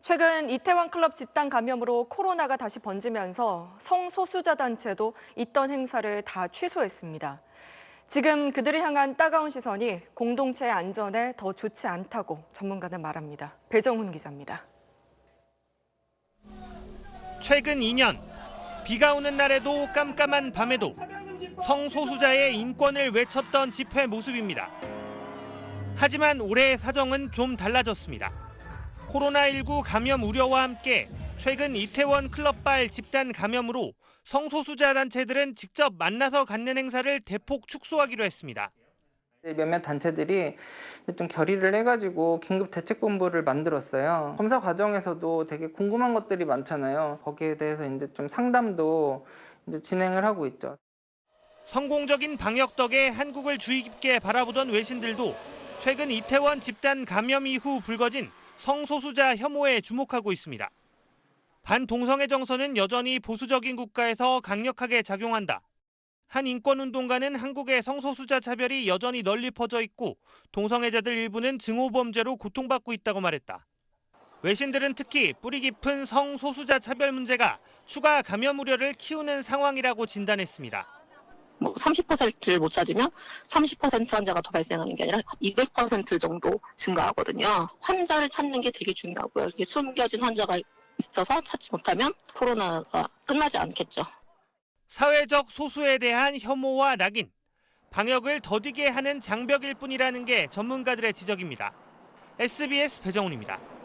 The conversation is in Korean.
최근 이태원 클럽 집단 감염으로 코로나가 다시 번지면서 성소수자 단체도 있던 행사를 다 취소했습니다. 지금 그들을 향한 따가운 시선이 공동체의 안전에 더 좋지 않다고 전문가는 말합니다. 배정훈 기자입니다. 최근 2년 비가 오는 날에도 깜깜한 밤에도 성소수자의 인권을 외쳤던 집회 모습입니다. 하지만 올해의 사정은 좀 달라졌습니다. 코로나19 감염 우려와 함께 최근 이태원 클럽발 집단 감염으로 성소수자 단체들은 직접 만나서 갖는 행사를 대폭 축소하기로 했습니다. 이제 몇몇 단체들이 좀 결의를 해가지고 긴급 대책본부를 만들었어요. 검사 과정에서도 되게 궁금한 것들이 많잖아요. 거기에 대해서 이제 좀 상담도 이제 진행을 하고 있죠. 성공적인 방역 덕에 한국을 주의 깊게 바라보던 외신들도 최근 이태원 집단 감염 이후 불거진 성소수자 혐오에 주목하고 있습니다. 반동성애 정서는 여전히 보수적인 국가에서 강력하게 작용한다. 한 인권운동가는 한국의 성소수자 차별이 여전히 널리 퍼져 있고 동성애자들 일부는 증오범죄로 고통받고 있다고 말했다. 외신들은 특히 뿌리 깊은 성소수자 차별 문제가 추가 감염 우려를 키우는 상황이라고 진단했습니다. 뭐 30%를 못 찾으면 30% 환자가 더 발생하는 게 아니라 200% 정도 증가하거든요. 환자를 찾는 게 되게 중요하고요. 이게 숨겨진 환자가 있어서 찾지 못하면 코로나가 끝나지 않겠죠. 사회적 소수에 대한 혐오와 낙인, 방역을 더디게 하는 장벽일 뿐이라는 게 전문가들의 지적입니다. SBS 배정훈입니다.